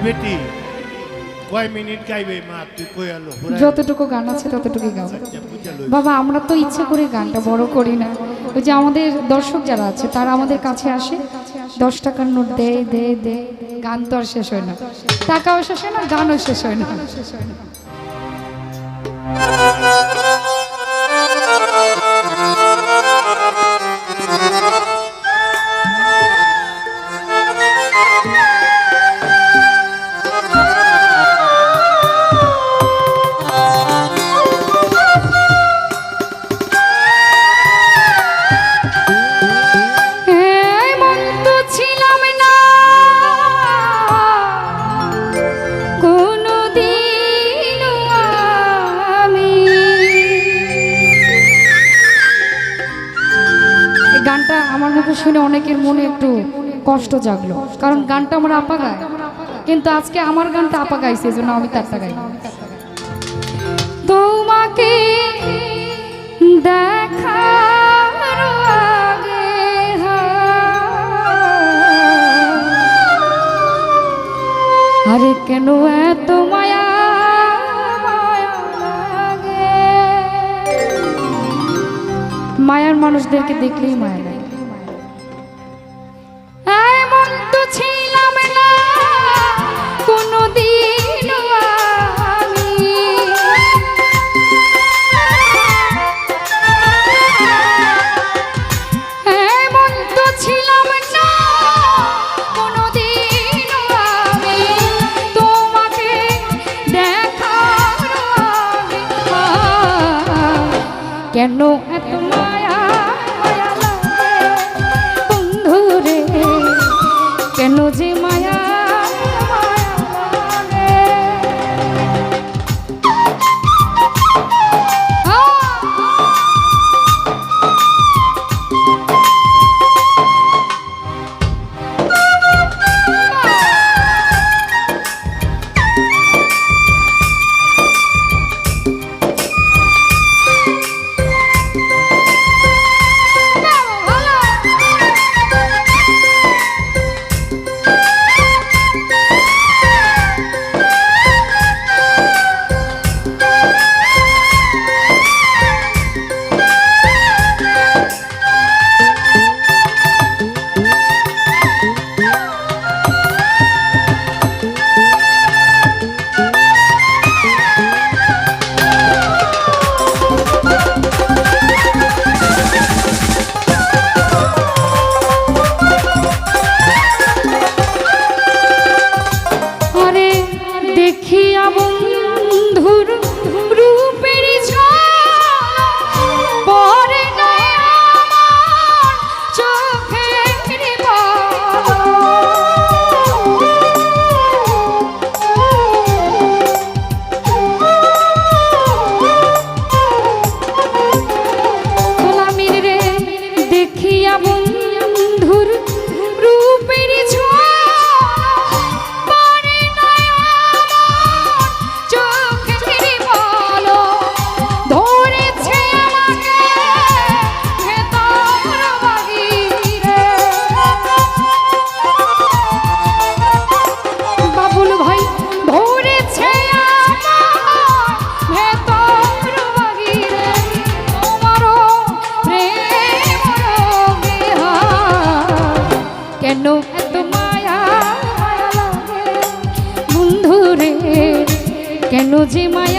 হ্যাঁ বেটি কয় মিনিট গাইবে? মা তুই কই আলো? যতটুকু গান আছে ততটুকু গান বুঝালো বাবা আমরা তো ইচ্ছে করে গানটা বড় করি না। ওই যে আমাদের দর্শক যারা আছে তারা আমাদের কাছে আসে। দশ টাকার নোট দেয় দেয় দেয় গান তো আর শেষ হয় না। টাকাও শেষ হয় না গানও শেষ হয় না। এই শুনে অনেকের মনে একটু কষ্ট জাগলো। কারণ গানটা আমার আপা গায়। কিন্তু আজকে আমার গানটা আপা গাইছে জন্য আমি তারটা গাই। তোমাকে আগে আরে কেন এত মায়া মায়ার মানুষদেরকে দেখলেই মায়া কেন যে মায়া মায়া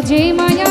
কেন যে